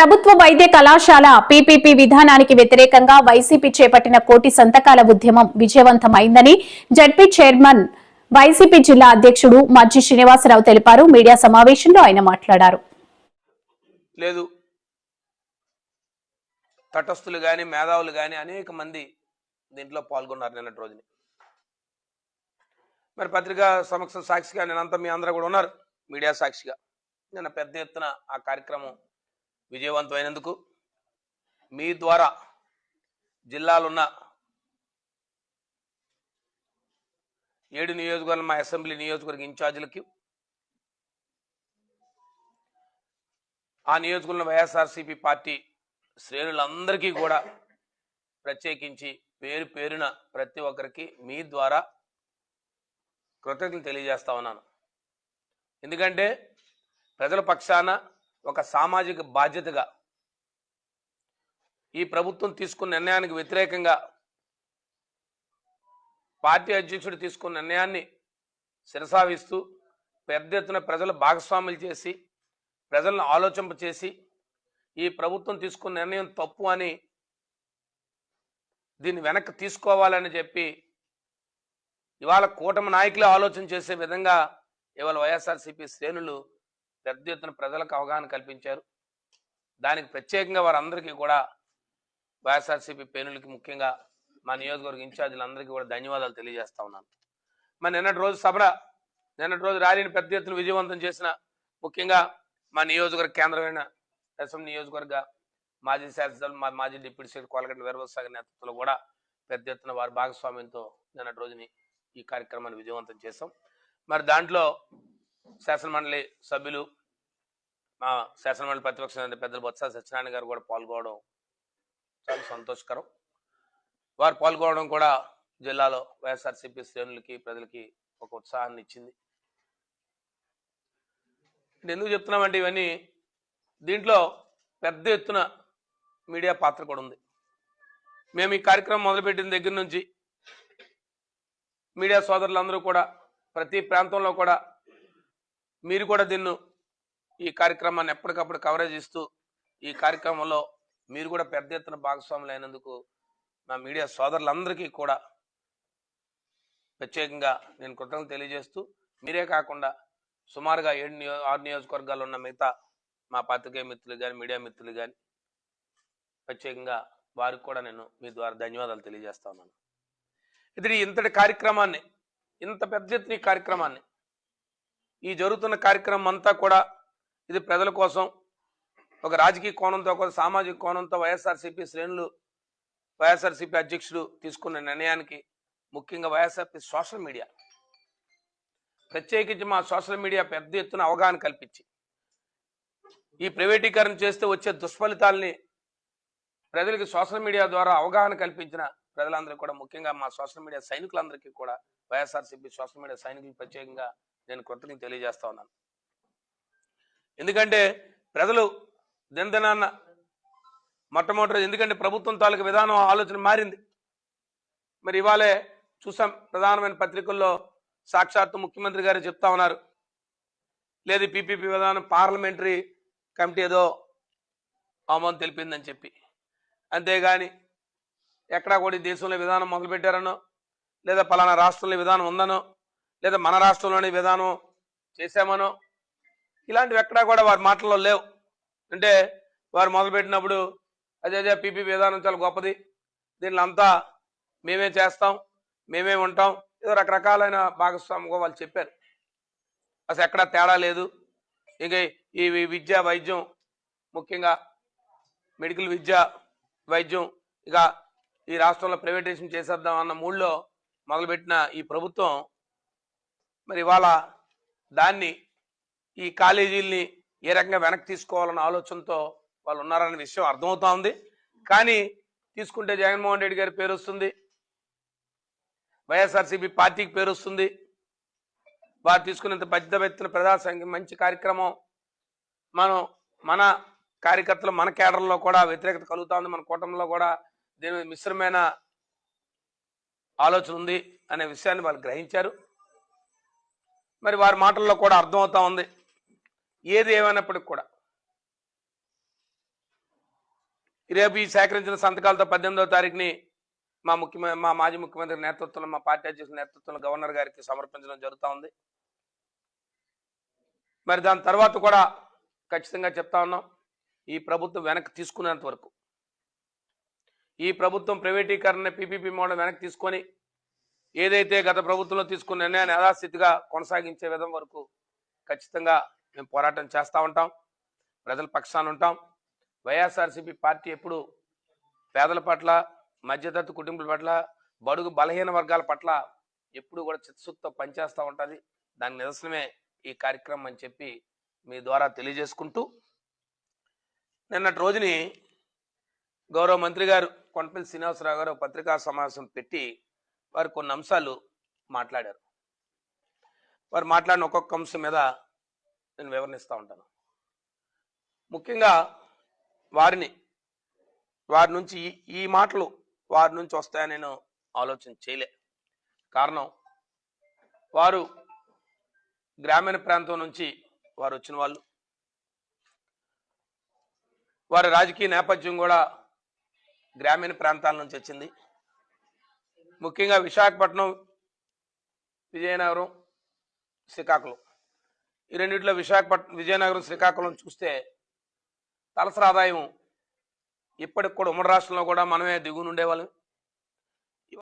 ప్రభుత్వ వైద్య కళాశాల పీపీపీ విధానానికి వ్యతిరేకంగా వైసీపీ చేపట్టిన కోటి సంతకాల ఉద్యమం విజయవంతమైందని జడ్పీ చైర్మన్ వైసీపీ జిల్లా అధ్యక్షుడు మజ్జి శ్రీనివాసరావు తెలిపారు. మీడియా సమావేశంలో ఆయన మాట్లాడారు. లేదు. తటస్థులు కానీ మేధావులు కానీ అనేక మంది దీంట్లో పాల్గొన్నారు నిన్నటి రోజుని. మరి పత్రికా సమక్ష సాక్షిగా నేనంతా మీ అందరూ కూడా ఉన్నారు. మీడియా సాక్షిగా. నిన్న పెద్ద ఎత్తున ఆ కార్యక్రమం విజయవంతమైనందుకు మీ ద్వారా జిల్లాలున్న ఏడు నియోజకవర్గం మా అసెంబ్లీ నియోజకవర్గ ఇన్ఛార్జీలకి ఆ నియోజకవర్గంలో వైఎస్ఆర్సీపీ పార్టీ శ్రేణులందరికీ కూడా ప్రత్యేకించి పేరు పేరున ప్రతి ఒక్కరికి మీ ద్వారా కృతజ్ఞతలు తెలియజేస్తా ఉన్నాను. ఎందుకంటే ప్రజల పక్షాన ఒక సామాజిక బాధ్యతగా ఈ ప్రభుత్వం తీసుకున్న నిర్ణయానికి వ్యతిరేకంగా పార్టీ అధ్యక్షుడు తీసుకున్న నిర్ణయాన్ని శిరసావిస్తూ పెద్ద ఎత్తున ప్రజలు భాగస్వాములు చేసి ప్రజలను ఆలోచింప చేసి ఈ ప్రభుత్వం తీసుకున్న నిర్ణయం తప్పు అని దీన్ని వెనక్కి తీసుకోవాలని చెప్పి ఇవాళ కూటమి నాయకులే ఆలోచన చేసే విధంగా ఇవాళ వైఎస్ఆర్సీపీ శ్రేణులు పెద్ద ఎత్తున ప్రజలకు అవగాహన కల్పించారు. దానికి ప్రత్యేకంగా వారందరికీ కూడా వైఎస్ఆర్సీపీ పేనులకి ముఖ్యంగా మా నియోజకవర్గ ఇన్ఛార్జీలందరికీ కూడా ధన్యవాదాలు తెలియజేస్తా ఉన్నాను. మరి నిన్నటి రోజు సభ నిన్నటి రోజు ర్యాలీని పెద్ద ఎత్తున విజయవంతం చేసిన ముఖ్యంగా మా నియోజకవర్గ కేంద్రమైన ఎస్ఎం నియోజకవర్గ మాజీ శాసనసభ్యులు మా మాజీ డిప్యూటీ స్పీకర్ కోలగంటి వీరభద్రసాగర్ నేతృత్వంలో కూడా పెద్ద ఎత్తున వారి భాగస్వామ్యంతో నిన్నటి రోజుని ఈ కార్యక్రమాన్ని విజయవంతం చేశాం. మరి దాంట్లో శాసనమండలి సభ్యులు మా శాసనమండలి ప్రతిపక్ష పెద్దలు బొత్స సత్యనారాయణ గారు కూడా పాల్గొనడం చాలా సంతోషకరం. వారు పాల్గొనడం కూడా జిల్లాలో వైఎస్ఆర్సీపీ శ్రేణులకి ప్రజలకి ఒక ఉత్సాహాన్ని ఇచ్చింది. ఎందుకు చెప్తున్నామంటే ఇవన్నీ దీంట్లో పెద్ద ఎత్తున మీడియా పాత్ర కూడా ఉంది. మేము ఈ కార్యక్రమం మొదలుపెట్టిన దగ్గర నుంచి మీడియా సోదరులందరూ కూడా ప్రతి ప్రాంతంలో కూడా మీరు కూడా దీన్ని ఈ కార్యక్రమాన్ని ఎప్పటికప్పుడు కవరేజ్ ఇస్తూ ఈ కార్యక్రమంలో మీరు కూడా పెద్ద ఎత్తున భాగస్వాములు అయినందుకు మా మీడియా సోదరులందరికీ కూడా ప్రత్యేకంగా నేను కృతజ్ఞతలు తెలియజేస్తూ మీరే కాకుండా సుమారుగా ఏడు నియో ఆరు నియోజకవర్గాలు ఉన్న మిగతా మా పాత్రికేయ మిత్రులు కానీ మీడియా మిత్రులు కానీ ప్రత్యేకంగా వారికి కూడా నేను మీ ద్వారా ధన్యవాదాలు తెలియజేస్తా ఉన్నాను. ఇది ఇంతటి కార్యక్రమాన్ని ఇంత పెద్ద ఎత్తున ఈ కార్యక్రమాన్ని ఈ జరుగుతున్న కార్యక్రమం అంతా కూడా ఇది ప్రజల కోసం ఒక రాజకీయ కోణంతో ఒక సామాజిక కోణంతో వైఎస్ఆర్సీపీ శ్రేణులు వైఎస్ఆర్సీపీ అధ్యక్షుడు తీసుకున్న నిర్ణయానికి ముఖ్యంగా వైఎస్ఆర్పీ సోషల్ మీడియా. ప్రత్యేకించి మా సోషల్ మీడియా పెద్ద ఎత్తున అవగాహన కల్పించి ఈ ప్రైవేటీకరణ చేస్తే వచ్చే దుష్ఫలితాల్ని ప్రజలకి సోషల్ మీడియా ద్వారా అవగాహన కల్పించిన ప్రజలందరికీ కూడా ముఖ్యంగా మా సోషల్ మీడియా సైనికులందరికీ కూడా వైఎస్ఆర్సీపీ సోషల్ మీడియా సైనికులు ప్రత్యేకంగా నేను కృతజ్ఞత తెలియజేస్తా ఉన్నాను. ఎందుకంటే ప్రజలు దినదినాన్న మొట్టమొదటి ఎందుకంటే ప్రభుత్వం తాలూకు విధానం ఆలోచన మారింది. మరి ఇవాళే చూసాం ప్రధానమైన పత్రికల్లో సాక్షాత్తు ముఖ్యమంత్రి గారు చెప్తా ఉన్నారు. లేదు పీపీపీ విధానం పార్లమెంటరీ కమిటీ ఏదో ఆమోదం తెలిపిందని చెప్పి. అంతేగాని ఎక్కడా కూడా ఈ దేశంలో విధానం మొదలుపెట్టారనో లేదా పలానా రాష్ట్రంలో విధానం ఉందనో లేదా మన రాష్ట్రంలోని విధానం చేశామనో ఇలాంటివి ఎక్కడా కూడా వారి మాటల్లో లేవు. అంటే వారు మొదలుపెట్టినప్పుడు అదే అదే పీపీ విధానం చాలా గొప్పది. దీనిలో అంతా మేమే చేస్తాం మేమే ఉంటాం. ఏదో రకరకాలైన భాగస్వామిగా వాళ్ళు చెప్పారు. అసలు ఎక్కడా తేడా లేదు. ఇక ఈ విద్య వైద్యం ముఖ్యంగా మెడికల్ విద్య వైద్యం ఇక ఈ రాష్ట్రంలో ప్రైవేటైజేషన్ చేసేద్దాం అన్న మూడ్లో మొదలుపెట్టిన ఈ ప్రభుత్వం మరి ఇవాళ దాన్ని ఈ కాలేజీల్ని ఏ రకంగా వెనక్కి తీసుకోవాలన్న ఆలోచనతో వాళ్ళు ఉన్నారనే విషయం అర్థమవుతా ఉంది. కానీ తీసుకుంటే జగన్మోహన్ రెడ్డి గారి పేరు వస్తుంది. వైఎస్ఆర్సీపీ పార్టీకి పేరు వస్తుంది. వారు తీసుకున్నంత పెద్ద ఎత్తున ప్రజా సంఘం మంచి కార్యక్రమం మనం మన కార్యకర్తలు మన కేడర్లో కూడా వ్యతిరేకత కలుగుతా ఉంది. మన కూటమిలో కూడా దీని మీద మిశ్రమైన ఆలోచన ఉంది అనే విషయాన్ని వాళ్ళు గ్రహించారు. మరి వారి మాటల్లో కూడా అర్థమవుతా ఉంది. ఏది ఏమైనప్పటికి కూడా. రేపు ఈ సేకరించిన సంతకాలతో పద్దెనిమిదవ తారీఖుని మా ముఖ్యమంత్రి మా మాజీ ముఖ్యమంత్రి నేతృత్వంలో మా పార్టీ అధ్యక్షుల నేతృత్వంలో గవర్నర్ గారికి సమర్పించడం జరుగుతూ ఉంది. మరి దాని తర్వాత కూడా ఖచ్చితంగా చెప్తా ఉన్నాం. ఈ ప్రభుత్వం వెనక్కి తీసుకునేంత వరకు. ఈ ప్రభుత్వం ప్రైవేటీకరణ పీపీపీ మోడల్ వెనక్కి తీసుకొని ఏదైతే గత ప్రభుత్వంలో తీసుకున్న నిర్ణయాన్ని యథాస్థితిగా కొనసాగించే విధం వరకు ఖచ్చితంగా మేము పోరాటం చేస్తూ ఉంటాం. ప్రజల పక్షాన ఉంటాం. వైఎస్ఆర్సీపీ పార్టీ ఎప్పుడు పేదల పట్ల మధ్యతరగతి కుటుంబాల పట్ల బడుగు బలహీన వర్గాల పట్ల ఎప్పుడు కూడా చిత్తశుద్ధితో పనిచేస్తూ ఉంటుంది. దాని నిదర్శనమే ఈ కార్యక్రమం అని చెప్పి మీ ద్వారా తెలియజేసుకుంటూ నిన్నటి రోజుని గౌరవ మంత్రి గారు కొండపల్లి శ్రీనివాసరావు గారు పత్రికా సమావేశం పెట్టి వారు కొన్ని అంశాలు మాట్లాడారు. వారు మాట్లాడిన ఒక్కొక్క అంశం మీద నేను వివరణిస్తూ ఉంటాను. ముఖ్యంగా వారిని వారి నుంచి ఈ- ఈ మాటలు వారి నుంచి వస్తాయని నేను ఆలోచన చేయలే. కారణం వారు గ్రామీణ ప్రాంతం నుంచి వారు వచ్చిన వాళ్ళు. వారి రాజకీయ నేపథ్యం కూడా గ్రామీణ ప్రాంతాల నుంచి వచ్చింది. ముఖ్యంగా విశాఖపట్నం విజయనగరం శ్రీకాకుళం. ఈ రెండింటిలో విశాఖపట్నం విజయనగరం శ్రీకాకుళం చూస్తే తలసరి ఆదాయం ఇప్పటికి కూడా ఉమ్మడి రాష్ట్రంలో కూడా మనమే దిగునుండేవాళ్ళం